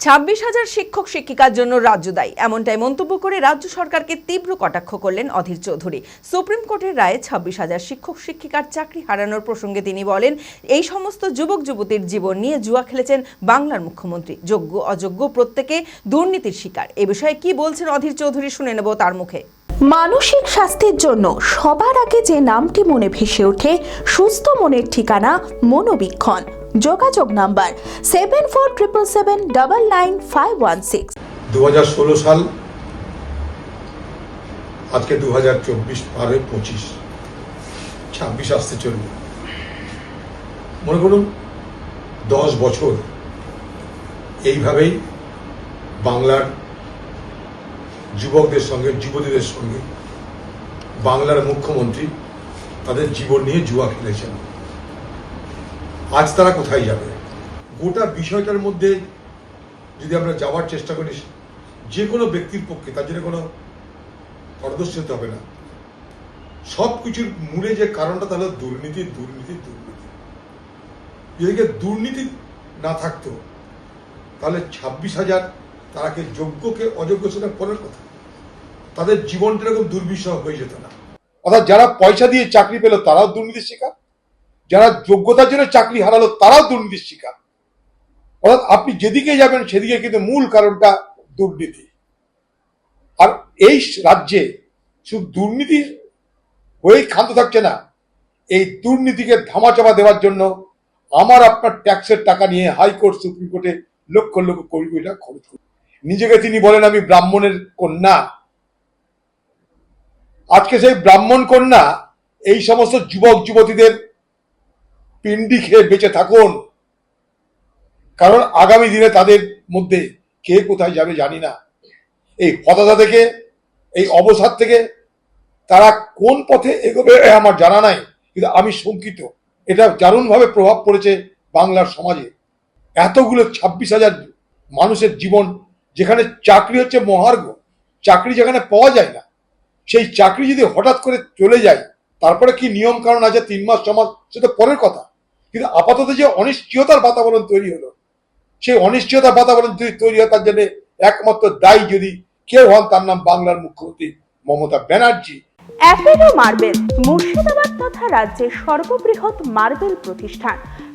ছাব্বিশ হাজার শিক্ষক শিক্ষিকার জন্য রাজ্য দায়ী। এমনটাই মন্তব্য করে রাজ্য সরকারকে তীব্র কটাক্ষ করলেন অধীর চৌধুরী। সুপ্রিম কোর্টের রায়ে ছাব্বিশ হাজার শিক্ষক শিক্ষিকার চাকরি হারানোর প্রসঙ্গে তিনি বলেন, এই সমস্ত যুবক যুবতীর জীবন নিয়ে জুয়া খেলেছেন বাংলার মুখ্যমন্ত্রী। যোগ্য, অযোগ্য প্রত্যেকে দুর্নীতির শিকার। এ বিষয়ে কি বলছেন অধীর চৌধুরী শুনে নেব তার মুখে। মানসিক স্বাস্থ্যের জন্য সবার আগে যে নামটি মনে ভেসে ওঠে, সুস্থ মনের ঠিকানা মনোবীক্ষণ। যোগাযোগ number seven four triple seven double nine five one six দু হাজার ষোলো সাল, আজকে দু হাজার চব্বিশ হয়ে পঁচিশ, ছাব্বিশ আসতে চলবে। মনে করুন, দশ বছর এইভাবেই বাংলার যুবকদের সঙ্গে, যুবতীদের সঙ্গে। বাংলার মুখ্যমন্ত্রী তাদের জীবন নিয়ে জুয়া খেলেছেন। আজ তারা কোথায় যাবে? গোটা বিষয়টার মধ্যে যদি আমরা যাওয়ার চেষ্টা করি, যে কোনো ব্যক্তির পক্ষে তার জন্য কোনো পারদর্শী হতে হবে না। সব কিছুর মূলে যে কারণটা তাহলে দুর্নীতি দুর্নীতি দুর্নীতি। যদি দুর্নীতি না থাকতো, তাহলে ছাব্বিশ হাজার তারাকে যোগ্যকে অযোগ্য সেটা পরের কথা। তাদের জীবনটা এরকম দুর্বিষহ হয়ে যেত না। অর্থাৎ যারা পয়সা দিয়ে চাকরি পেল, তারাও দুর্নীতির শিকার। যারা যোগ্যতার জন্য চাকরি হারালো, তারাও দুর্নীতির শিকার। অর্থাৎ আপনি যেদিকে যাবেন, সেদিকে কিন্তু মূল কারণটা দুর্নীতি। আর এই রাজ্যে শুধু দুর্নীতি হয়েই ক্ষান্ত থাকছে না, এই দুর্নীতিকে ধামাচাপা দেওয়ার জন্য আমার আপনার ট্যাক্সের টাকা নিয়ে হাইকোর্ট, সুপ্রিম কোর্টে লক্ষ লক্ষ কোটি কোটি টাকা খরচ নিজেকে তিনি বলেন আমি ব্রাহ্মণের কন্যা। আজকে সেই ব্রাহ্মণ কন্যা এই সমস্ত যুবক, যুবতীদের পিন্ডি খেয়ে বেঁচে থাকুন। কারণ আগামী দিনে তাদের মধ্যে কে কোথায় যাবে জানি না। এই হতাশা থেকে, এই অবসাদ থেকে তারা কোন পথে এগোবে আমার জানা নাই, কিন্তু আমি শঙ্কিত। এটা দারুণভাবে প্রভাব পড়েছে বাংলার সমাজে। এতগুলো ছাব্বিশ হাজার মানুষের জীবন যেখানে চাকরি হচ্ছে মহার্ঘ, চাকরি যেখানে পাওয়া যায় না, সেই চাকরি যদি হঠাৎ করে চলে যায়, তারপরে কি নিয়ম কারণ আছে, তিন মাস, ছ মাস সেটা পরের কথা। কিন্তু আপাতত যে অনিশ্চয়তার বাতাবরণ তৈরি হলো, সেই অনিশ্চয়তার বাতাবরণ যদি তৈরি হয়, তার জন্য একমাত্র দায়ী যদি কেউ হন, তার নাম বাংলার মুখ্যমন্ত্রী মমতা ব্যানার্জি। অ্যাপেলো মার্বেল, মুর্শিদাবাদ তথা রাজ্যের সর্ববৃহৎ মার্বেল প্রতিষ্ঠান।